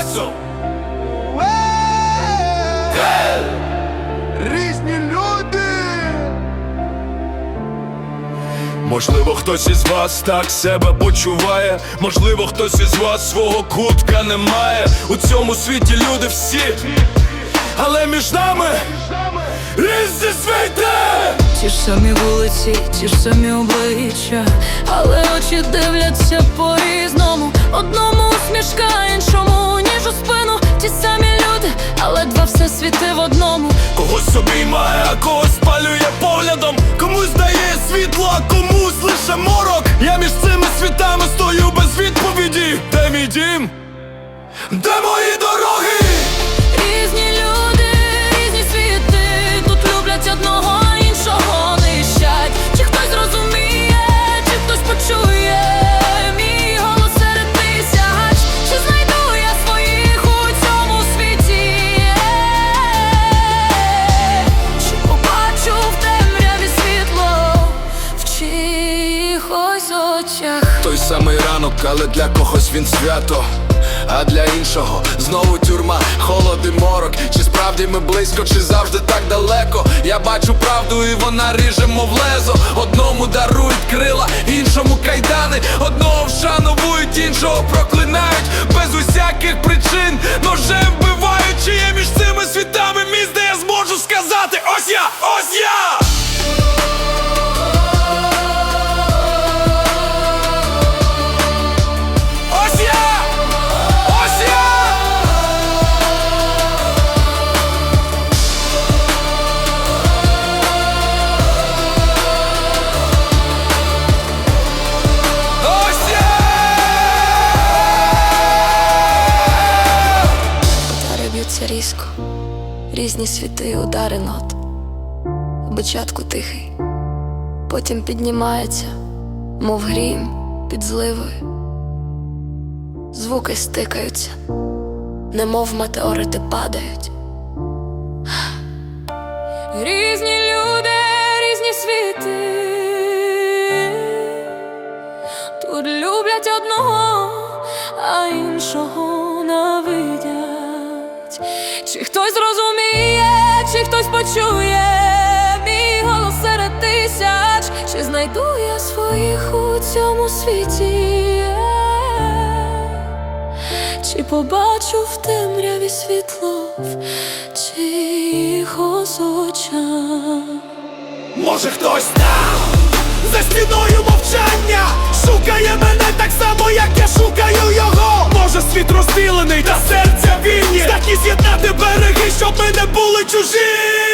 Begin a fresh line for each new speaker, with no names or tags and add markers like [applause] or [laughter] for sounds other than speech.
Есо!
Різні люди.
Можливо, хтось із вас так себе почуває, можливо, хтось із вас свого кутка не має. У цьому світі люди всі, але між нами різні світи!
Ті ж самі вулиці, ті ж самі обличчя, але очі дивляться по-різному. Одному усмішка, іншому ніж у спину. Ті самі люди, але два все світи в одному.
Когось обіймає, а когось спалює поглядом. Комусь дає світло, а комусь лише морок. Я між цими світами стою без відповіді. Де мій дім? Де мої дороги?
Очах?
Той самий ранок, але для когось він свято. А для іншого знову тюрма, холод і морок. Чи справді ми близько, чи завжди так далеко? Я бачу правду, і вона ріже, мов лезо. Одному дарують крила, іншому кайдани. Одного вшановують, іншого проклинають без усяких причин. Ножем вбивають, чи є між цими світами місць, де я зможу сказати: ось я!
Гітари різко, різні світи, удари нот. Спочатку тихий, потім піднімається, мов грім під зливою. Звуки стикаються, немов метеорити падають. [gasps] Різні хтось почує мій голос серед тисяч, чи знайду я своїх у цьому світі, чи побачу в темряві світло в чиїхось очах.
Може хтось там за стіною мовчання шукає мене так само, як я шукаю його. Може світ розділений, та серця щоб ми не були чужі.